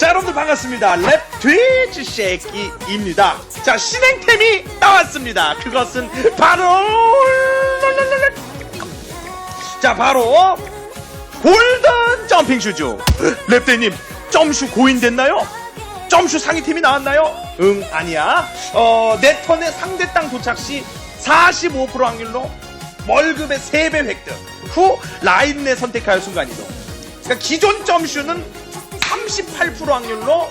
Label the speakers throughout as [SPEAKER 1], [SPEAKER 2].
[SPEAKER 1] 자, 여러분들 반갑습니다. 랩 돼지 쉐이키입니다. 자, 신행템이 나왔습니다. 그것은 바로 자, 바로 골든 점핑 슈즈. 랩대님, 점슈 고인됐나요? 점슈 상위팀이 나왔나요? 응, 아니야. 어, 내 턴에 상대 땅 도착 시 45% 확률로 월급의 3배 획득. 후 라인 내 선택하여 순간이동. 그러니까 기존 점슈는 38% 확률로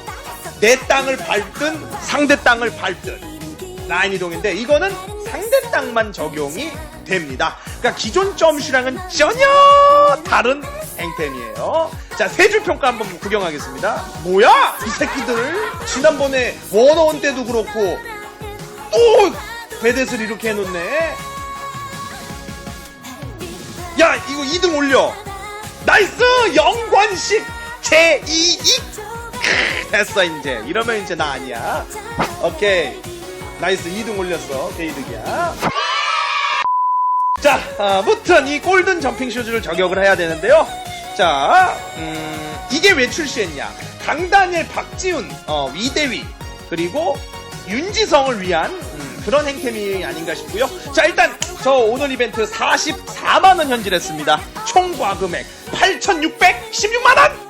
[SPEAKER 1] 내 땅을 밟든 상대 땅을 밟든 라인 이동인데 이거는 상대 땅만 적용이 됩니다. 그러니까 기존 점슈랑은 전혀 다른 행템이에요. 자, 세줄 평가 한번 구경하겠습니다. 뭐야? 이 새끼들 지난번에 원어원 때도 그렇고 또 배댓을 이렇게 해놓네. 야, 이거 2등 올려. 나이스! 영관식 제2익! 됐어, 이제. 이러면 이제 나 아니야. 오케이. 나이스, 2등 올렸어. 개이득이야. 자, 아, 무튼 이 골든 점핑 슈즈를 저격을 해야 되는데요. 자, 음, 이게 왜 출시했냐? 강다니엘, 박지훈, 어, 위대위, 그리고 윤지성을 위한 음, 그런 행템이 아닌가 싶고요. 자, 일단 저 오늘 이벤트 44만원 현질했습니다. 총 과금액 8,616만원!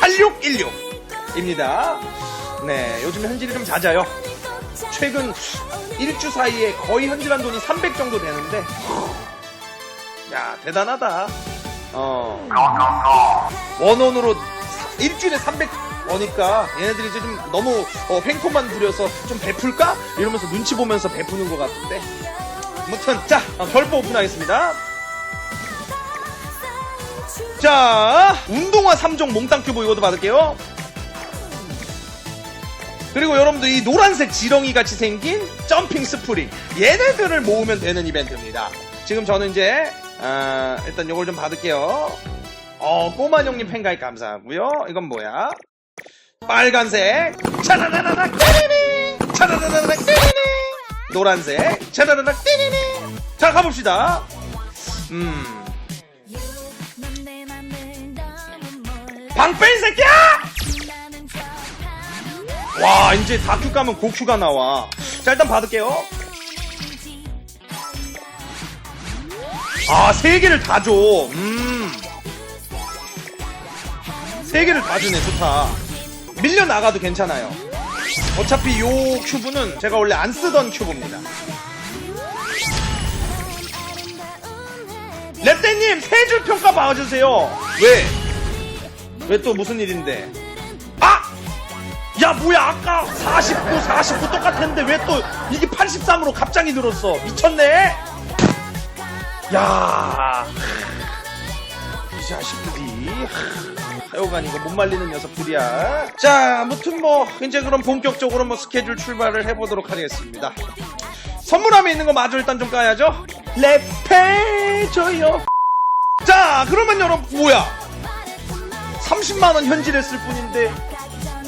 [SPEAKER 1] 8616입니다. 네, 요즘 현질이 좀 잦아요. 최근 일주 사이에 거의 현질한 돈이 300 정도 되는데, 야, 대단하다. 어. 원원으로 사- 일주일에 300 원이니까 얘네들이 이제 좀 너무 어, 횡포만 부려서 좀 베풀까? 이러면서 눈치 보면서 베푸는 것 같은데. 아무튼, 자, 어, 별표 오픈하겠습니다. 자, 운동화 3종 몽땅 큐브 이것도 받을게요. 그리고 여러분들 이 노란색 지렁이 같이 생긴 점핑 스프링 얘네들을 모으면 되는 이벤트입니다. 지금 저는 이제 아, 일단 요걸 좀 받을게요. 어 꼬마 형님 팬가입 감사하고요. 이건 뭐야? 빨간색 차라라라라 띠리리 차라라라라 띠리리 노란색 차라라라 띠리리 자 가봅시다. 음 방빼 이 새끼야! 와 이제 다큐 가면 고큐가 나와. 자 일단 받을게요. 아세 개를 다 줘음세 개를 다 주네 좋다. 밀려 나가도 괜찮아요. 어차피 요 큐브는 제가 원래 안 쓰던 큐브입니다. 랩대님 세 줄 평가 봐주세요. 왜? 왜 또 무슨 일인데? 아! 야 뭐야 아까 49 49 똑같았는데 왜 또 이게 83으로 갑자기 늘었어? 미쳤네? 야. 이 자식들이. 하여간 이거 못 말리는 녀석들이야. 자 아무튼 뭐 이제 그럼 본격적으로 뭐 스케줄 출발을 해보도록 하겠습니다. 선물함에 있는 거 마저 일단 좀 까야죠. 랩해줘요. 자 그러면 여러분 뭐야 30만원 현질했을 뿐인데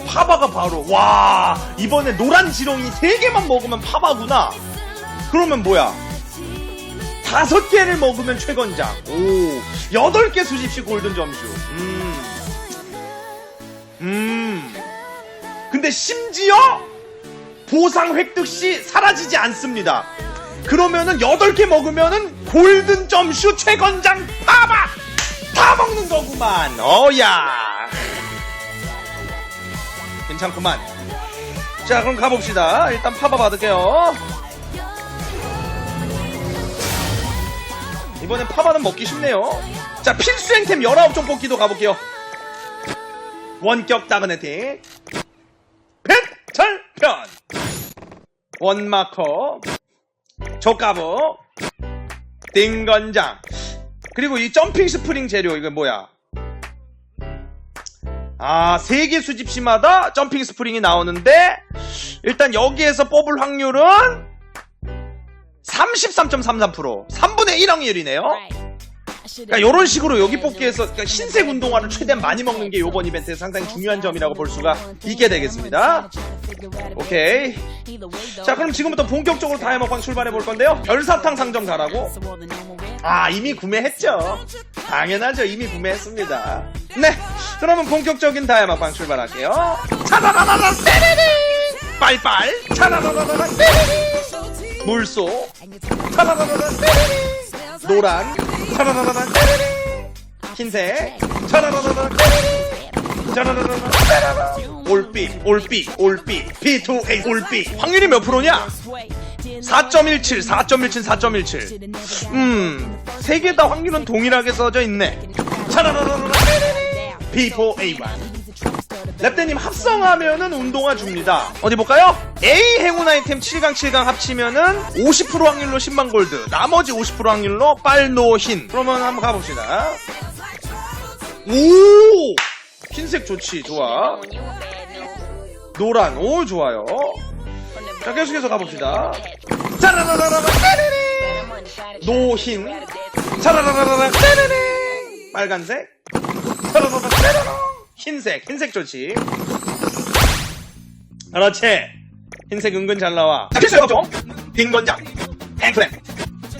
[SPEAKER 1] 파바가 바로 와 이번에 노란 지렁이 3개만 먹으면 파바구나. 그러면 뭐야? 다섯 개를 먹으면 최건장 오 여덟 개 수집시 골든 점수 음. 음. 근데 심지어 보상 획득 시 사라지지 않습니다. 그러면은 여덟 개 먹으면은 골든 점슈 최건장 파바 다 먹는 거구만 어야 괜찮구만. 자, 그럼 가봅시다. 일단 파바 받을게요. 이번엔 파바는 먹기 쉽네요. 자, 필수 행템 19종 뽑기도 가볼게요. 원격 다그네 팀. 펜철편. 원마커. 조가보. 띵건장. 그리고 이 점핑 스프링 재료, 이거 뭐야? 아, 세 개 수집시마다 점핑 스프링이 나오는데, 일단 여기에서 뽑을 확률은 33.33%. 3분의 1 확률이네요. 그러니까 이런 식으로 여기 뽑기에서 그러니까 흰색 운동화를 최대한 많이 먹는 게 이번 이벤트의 상당히 중요한 점이라고 볼 수가 있게 되겠습니다. 오케이. 자, 그럼 지금부터 본격적으로 다이아 먹방 출발해 볼 건데요. 별사탕 상점 가라고? 아, 이미 구매했죠. 당연하죠. 이미 구매했습니다. 네. 그러면 본격적인 다이아마방 출발할게요. 차라라라라 떼레리 빨빨. 차라라라라 떼레리 물소. 차라라라라. 떼레리 노란. 차라라라라. 떼레리 흰색. 차라라라라. 떼레리 올빛 올빛 올빛. B2A 올빛. 확률이 몇 프로냐? 4.17 4.17 4.17 음, 세 개 다 확률은 동일하게 써져 있네. 차라라라라 B4A1. 랩대님 합성하면은 운동화 줍니다. 어디 볼까요? A 행운 아이템 7강 7강 합치면은 50% 확률로 10만 골드. 나머지 50% 확률로 빨노 흰. 그러면 한번 가봅시다. 오! 흰색 좋지, 좋아. 노란, 오, 좋아요. 자, 계속해서 가봅시다. 노흰. 차라라라라, 떼레레! 빨간색. 차라라라, 떼레레! 흰색, 흰색 좋지. 그렇지. 흰색 은근 잘 나와. 자, 필수 없죠? 빈건장, 탱크랩,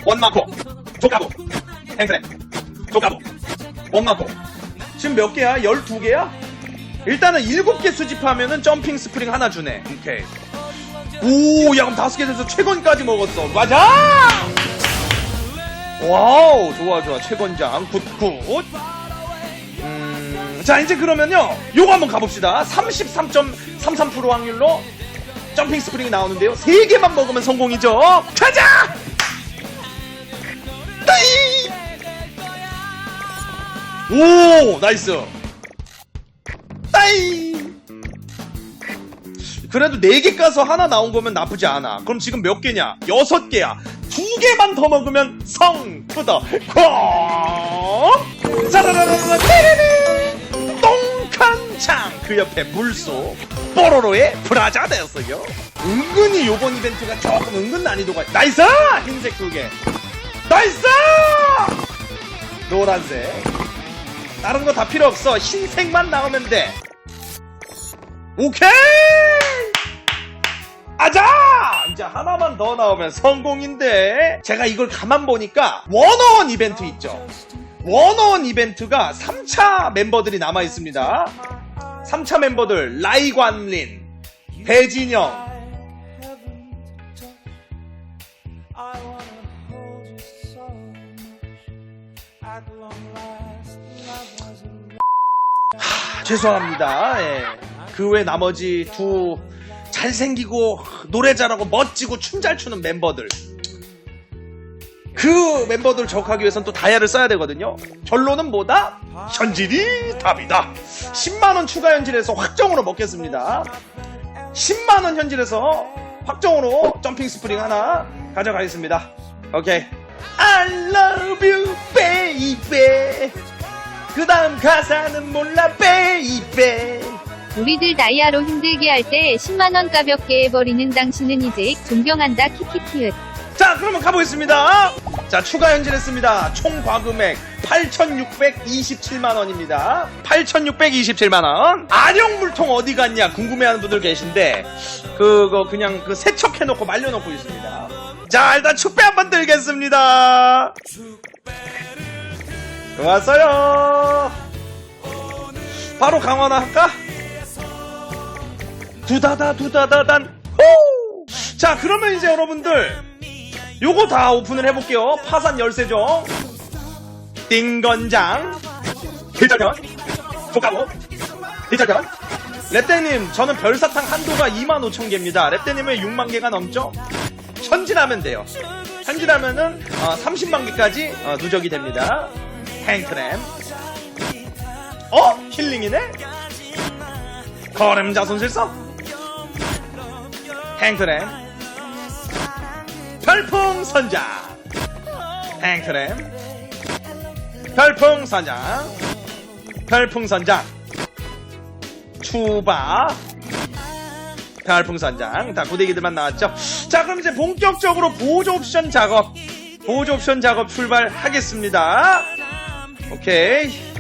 [SPEAKER 1] 원마코, 조가보, 탱크랩, 조가보, 원마코. 지금 몇 개야? 12개야? 일단은 7개 수집하면은 점핑 스프링 하나 주네. 오케이. 오, 야, 그럼 다섯 개 돼서 최건까지 먹었어. 맞아! 와우, 좋아, 좋아. 최건장, 굿굿. 음, 자, 이제 그러면요. 요거 한번 가봅시다. 33.33% 확률로 점핑 스프링이 나오는데요. 세개만 먹으면 성공이죠. 가자! 따이! 오, 나이스. 따이! 그래도 4개 까서 하나 나온 거면 나쁘지 않아. 그럼 지금 몇 개냐? 6개야. 두 개만 더 먹으면 성 투더 콩! 짜라라라라 떼레레! 똥칸창! 그 옆에 물소 뽀로로의 브라자 되었어요. 은근히 요번 이벤트가 조금 은근 난이도가 나이스! 흰색 두 개. 나이스! 노란색. 다른 거 다 필요 없어. 흰색만 나오면 돼. 오케이! 아자! 이제 하나만 더 나오면 성공인데 제가 이걸 가만 보니까 원어원 이벤트 있죠. 원어원 이벤트가 3차 멤버들이 남아 있습니다. 3차 멤버들 라이관린, 배진영,
[SPEAKER 2] wasn't
[SPEAKER 1] 죄송합니다. 예. 그 외 나머지 두 잘생기고 노래 잘하고 멋지고 춤 잘 추는 멤버들. 그 멤버들 적하기 위해선 또 다이아를 써야 되거든요. 결론은 뭐다? 현질이 답이다. 10만원 추가 현질해서 확정으로 먹겠습니다. 10만원 현질해서 확정으로 점핑 스프링 하나 가져가겠습니다. 오케이. I love you, baby. 그 다음 가사는 몰라, baby.
[SPEAKER 3] 우리들 다이아로 힘들게 할 때 10만원 가볍게 해버리는 당신은 이제 존경한다 키키키읓.
[SPEAKER 1] 자, 그러면 가보겠습니다. 자, 추가 현질했습니다. 총 과금액 8,627만원입니다. 8,627만원. 아령 물통 어디 갔냐 궁금해하는 분들 계신데, 그거 그냥 그 세척해놓고 말려놓고 있습니다. 자, 일단 축배 한번 들겠습니다. 좋았어요. 바로 강화나 할까? 두다다 두다다단 호! 자 그러면 이제 여러분들 요거 다 오픈을 해볼게요. 파산 열쇠죠? 띵건장 길자견 조가모 길자견 랩대님 저는 별사탕 한도가 25,000개입니다. 랩대님은 6만 개가 넘죠? 현질하면 돼요. 현질하면은 어, 30만 개까지 어, 누적이 됩니다. 행크램. 어? 힐링이네? 걸음자 손실성 행크램 별풍선장. 행크램 별풍선장. 별풍선장. 추바. 별풍선장. 다 구대기들만 나왔죠? 자 그럼 이제 본격적으로 보조 옵션 작업. 보조 옵션 작업 출발하겠습니다. 오케이